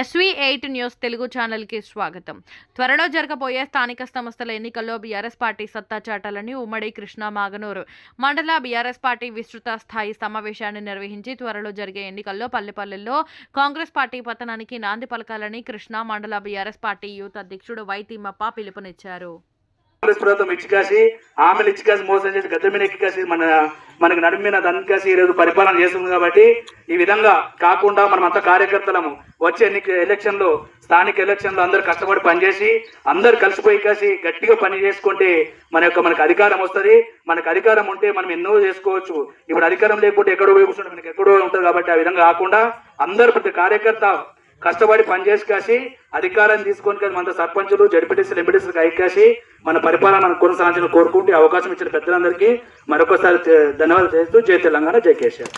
SV eight news Telugu ఛానల్కి స్వాగతం. త్వరలో జరగబోయే స్థానిక సంస్థల ఎన్నికల్లో బీఆర్ఎస్ పార్టీ సత్తా చాటాలని ఉమ్మడి కృష్ణా మాగనూరు మండల బీఆర్ఎస్ పార్టీ విస్తృత స్థాయి సమావేశాన్ని నిర్వహించి త్వరలో జరిగే ఎన్నికల్లో పల్లెపల్లెల్లో కాంగ్రెస్ పార్టీ పతనానికి నాంది పలకాలని కృష్ణా మండల బీఆర్ఎస్ పార్టీ యూత్ అధ్యక్షుడు వై తిమ్మప్ప పిలుపునిచ్చారు. కాంగ్రెస్ ప్రభుత్వం ఇచ్చికాసి ఆమెలు ఇచ్చికాసి మోసం చేసి గద్దె మీద ఎక్కికాసి మన మనకు నడిమిన మీద ఈరోజు పరిపాలన చేస్తుంది కాబట్టి ఈ విధంగా కాకుండా మనం అంత కార్యకర్తలము వచ్చే ఎన్నిక ఎలక్షన్లో స్థానిక ఎలక్షన్లో అందరు కష్టపడి పనిచేసి అందరు కలిసిపోయి కలిసి గట్టిగా పని చేసుకుంటే మన యొక్క మనకు అధికారం వస్తుంది. మనకు అధికారం ఉంటే మనం ఎన్నో చేసుకోవచ్చు. ఇప్పుడు అధికారం లేకపోతే ఎక్కడో పోయి కూర్చుంటే. మనకి ఎక్కడో ఉంటుంది కాబట్టి ఆ విధంగా కాకుండా అందరు ప్రతి కార్యకర్త కష్టపడి పనిచేసి కాసి అధికారం తీసుకొని కాసి మన సర్పంచులు జడ్పీటీసీలు ఎంపీటీసీలకు ఐకాసి మన పరిపాలన కొనసాగించిన కోరుకుంటూ అవకాశం ఇచ్చిన పెద్దలందరికీ మరొకసారి ధన్యవాదాలు చేస్తూ జై తెలంగాణ జై కేసీఆర్.